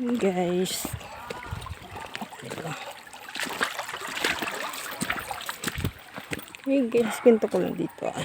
Hey guys. Hey guys, pinto ko lang dito ah.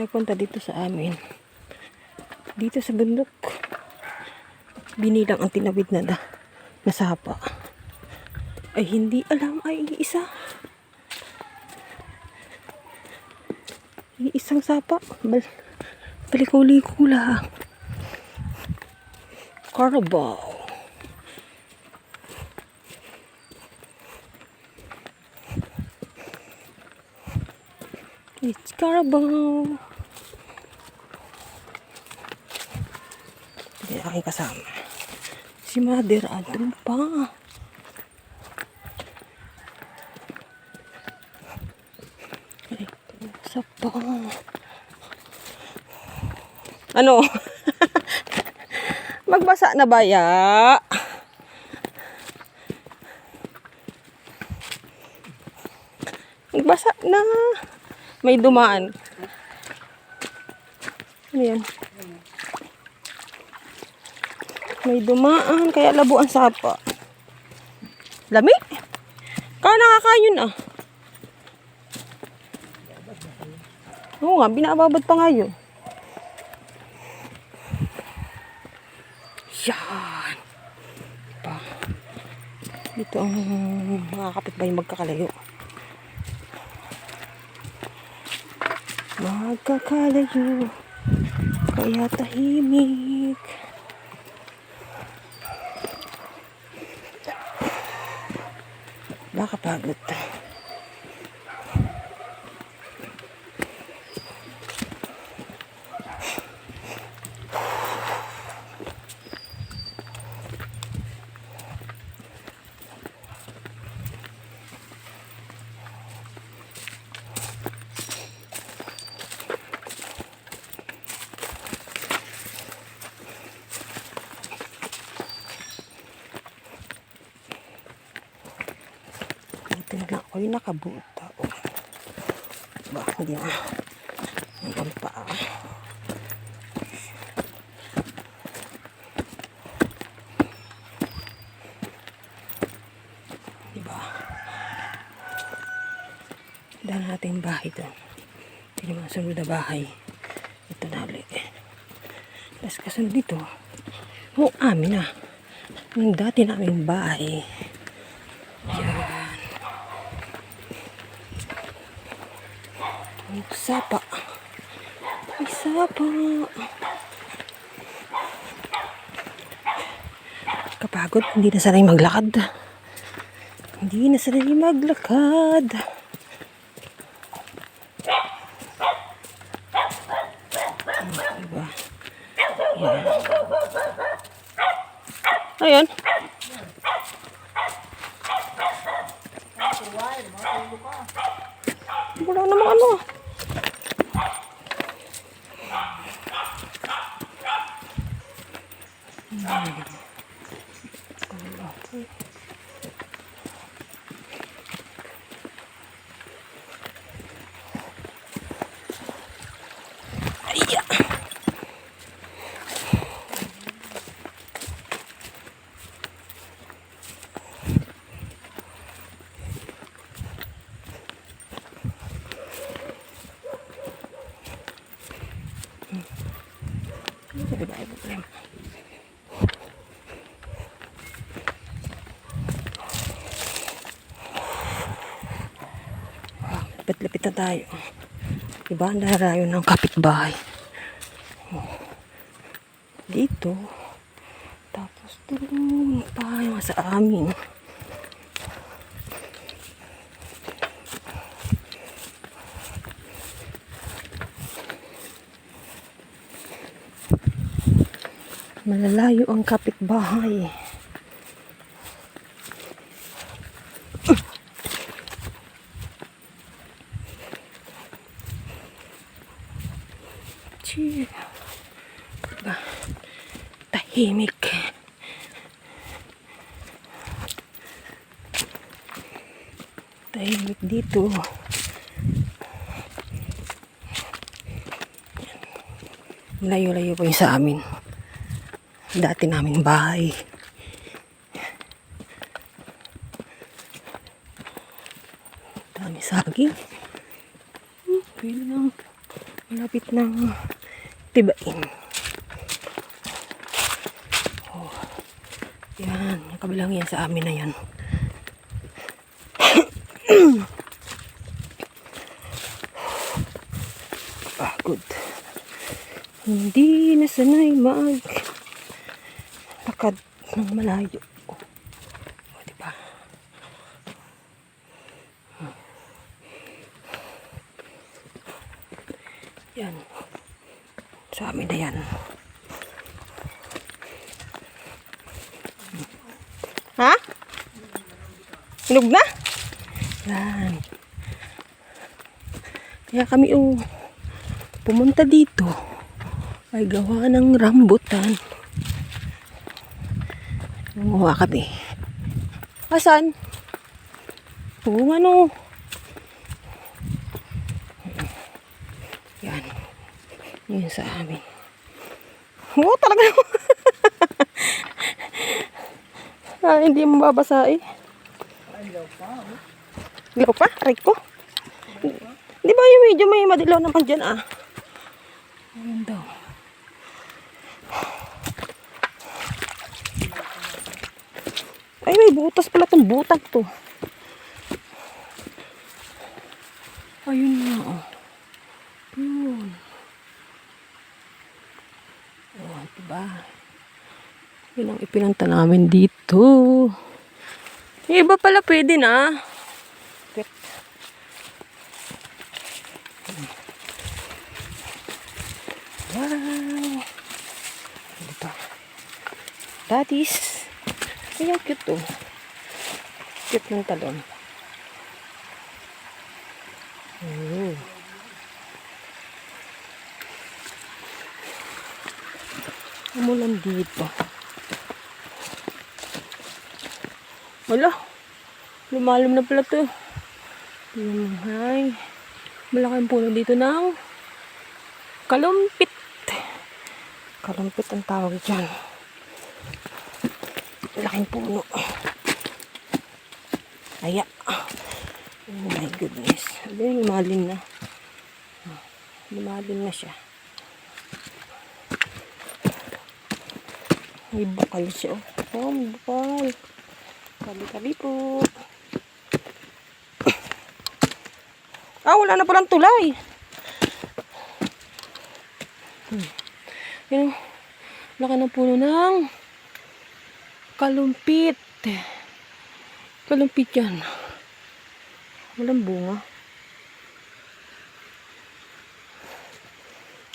Nagpunta dito sa amin. Dito sa bundok. Binilang ang tinawid na. Na sapa. Ay hindi alam ay isa. Isang sapa. Bal Paliko-liko lang. Carabao. It's Carabao. Hindi aking kasama. Si Mother andun pa. Ay, isa pa. Ano? Magbasa na ba ya? Magbasa na. May dumaan. Ano yan? May dumaan, kaya labo ang sapa. Lami? Kaya nakakayon ah. Oo nga, binababad pa nga yun. Yan. Pa. Dito ang mga kapitbahay magkakalayo. Magkakalayo. Kaya tahimik. Baka pagod. Dito na lang ako yung nakabuta. Oh. Ba, hindi na. Hanggang paa. Diba? Dahil natin bahay doon. Yung mga sunod na bahay. Ito na ulit. Tapos kasunod dito. Oh, amin na. Yung dati namin bahay. Yan. May sapa. May sapa. Kapagod, hindi na sanay maglakad. Hindi na sanay maglakad. Diba? Yan. Ayan. Wala namang ano. Iya. Hindi ba ay problema? Ah, Lapit-lapit na tayo. Diba? Ang larayo ng kapitbahay. Dito. Tapos doon yung sa amin. Malalayo ang kapitbahay. Gee. Diba? Tahimik. Tahimik dito. Layo-layo po yung sa amin. Dati naming bahay. Dami saging. Hmm, pwede nang malapit ng tibain. Oh, yan, yung kabilang yan sa amin na yan. Pagod. Hindi na sanay mag lakad ng malayo. Diba? Yan. Sa amin na yan. Ha? Hinog na? Yan. Kaya kami oh, pumunta dito ay gawa ng rambutan. Gumawa kami. Asan? Oo, ano? Yan. Yan sa amin. Oo, talaga ah, hindi mo babasa eh. Dilaw pa? Aray ko. Di ba yung medyo may madilaw naman dyan ah? Ayun daw. Ay, may butas pala itong butag to. Ayun nga oh. Yun. Oh, diba? Yun ang ipinanta namin dito. Yung iba pala pwede na. Pet. Wow! That is... Ay, ang cute oh. Cute ng talon. Oh. Umulan dito. Wala. Lumalim na pala to. Yun, hay. Malaking puno dito ng kalumpit. Kalumpit ang tawag dyan. Laking puno. Aya. Oh my goodness. Sabi, lumalim na. Lumalim na siya. May bakal siya. Oh, may bakal. Tabi-tabi po. Ah, wala na palang tulay. Hmm. Yan. Laki ng puno ng kalumpit. Kalumpit yan. Walang bunga.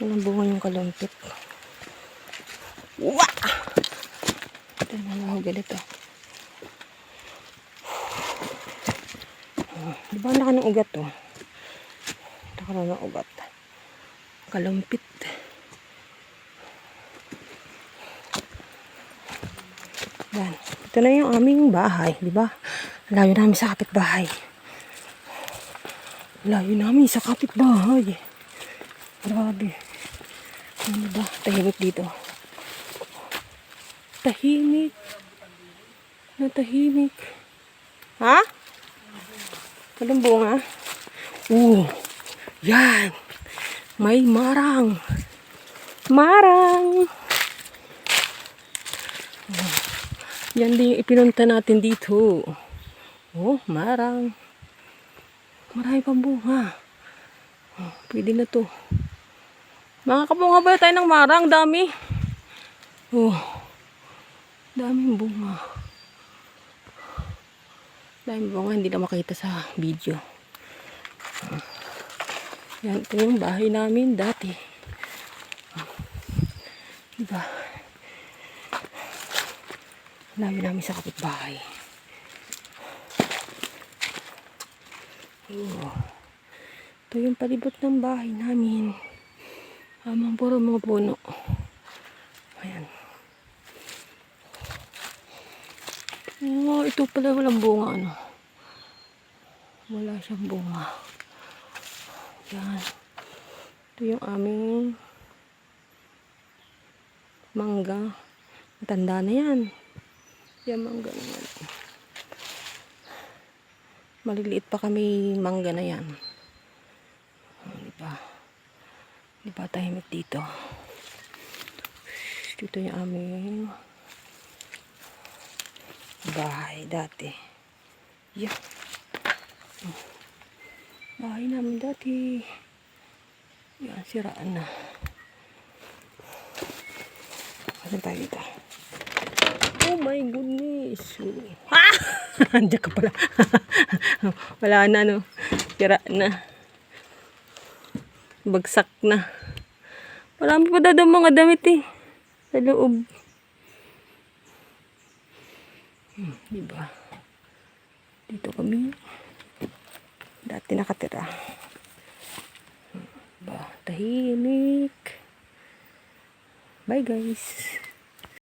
Walang bunga yung kalumpit. Wah! Ito na ako ganito. Oh, Di ba naka ng ugat to? Naka ng ugat. Kalumpit. Yan. Ito na yung aming bahay, di ba? Layo namin sa kapitbahay. Layo namin sa kapitbahay. Grabe. Ano ba? Tahimik dito. Tahimik. Na tahimik. Ha? Walang bunga? Oo. Yan. May marang. Marang. Oh. Yan din yung ipinunta natin dito. Oh, marang. Marami pang bunga. Oh, pwede na to. Makakabunga ba tayo ng marang? Dami. Oh. Daming bunga. Daming bunga. Hindi na makita sa video. Yan, ito yung bahay namin dati. Diba? Layo namin sa kapitbahay. Oh. Ito yung palibot ng bahay namin. Amang puro mga puno. Ayan. Oh, ito pala walang bunga, ano. Wala siyang bunga. Yan. Ito yung aming Mangga. Matanda na yan. Yan mangga na yan. Maliliit pa kami mangga na yan. Di ba? Di ba tahimik dito? Dito yung aming bahay dati. Yeah. Bahay namin dati. Yan, siraan na. Ano tayo dito? Oh my goodness. Ah! Andiyan ka pala. Wala na, no. Sira na. Bagsak na. Marami pa daw mga damit eh. Sa loob. Hmm, diba? Dito kami. Dati nakatira. Hmm, Ba, tahimik. Bye guys.